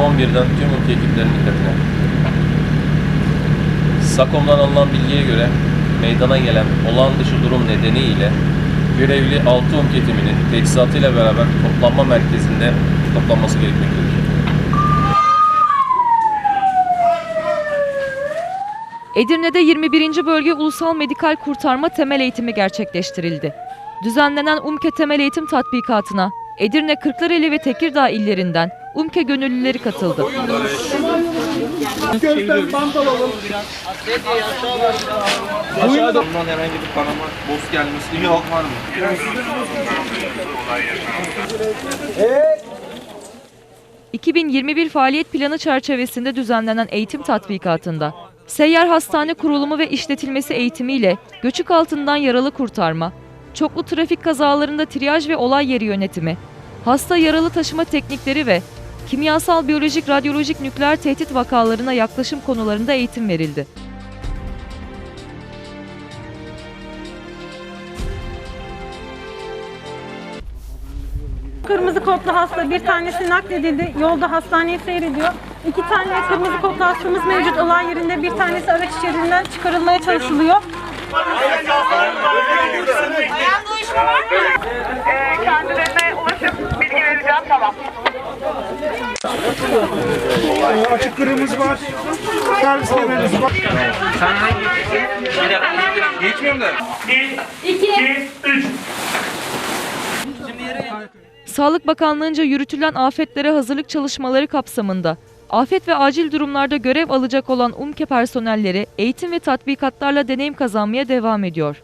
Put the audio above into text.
2011'den tüm ülke ekiplerinin dikkatine. SAKOM'dan alınan bilgiye göre meydana gelen olağan dışı durum nedeniyle görevli 6 UMKE timinin teçhizatıyla beraber toplanma merkezinde toplanması gerekmektedir. Edirne'de 21. Bölge Ulusal Medikal Kurtarma Temel Eğitimi gerçekleştirildi. Düzenlenen UMKE Temel Eğitim Tatbikatı'na Edirne, Kırklareli ve Tekirdağ illerinden UMKE gönüllüleri katıldı. Aşağıda bundan herhangi bir kanama, boz gelmesi gibi yok. var mı? 2021 faaliyet planı çerçevesinde düzenlenen eğitim tatbikatında seyyar hastane kurulumu ve işletilmesi eğitimiyle göçük altından yaralı kurtarma, çoklu trafik kazalarında triyaj ve olay yeri yönetimi, hasta yaralı taşıma teknikleri ve kimyasal, biyolojik, radyolojik, nükleer tehdit vakalarına yaklaşım konularında eğitim verildi. Kırmızı kodlu hasta bir tanesi nakledildi. Yolda hastaneye seyrediyor. İki tane kırmızı kodlu hastamız mevcut olay yerinde. Bir tanesi araç içerisinden çıkarılmaya çalışılıyor. Ayağında uyuşma var mı? Ee, kendilerine ulaşıp bilgi vereceğim tamam. Açık kırmızı var. Servis kemeriniz var. Geçmiyorum da. Sağlık Bakanlığı'nca yürütülen afetlere hazırlık çalışmaları kapsamında afet ve acil durumlarda görev alacak olan UMKE personelleri eğitim ve tatbikatlarla deneyim kazanmaya devam ediyor.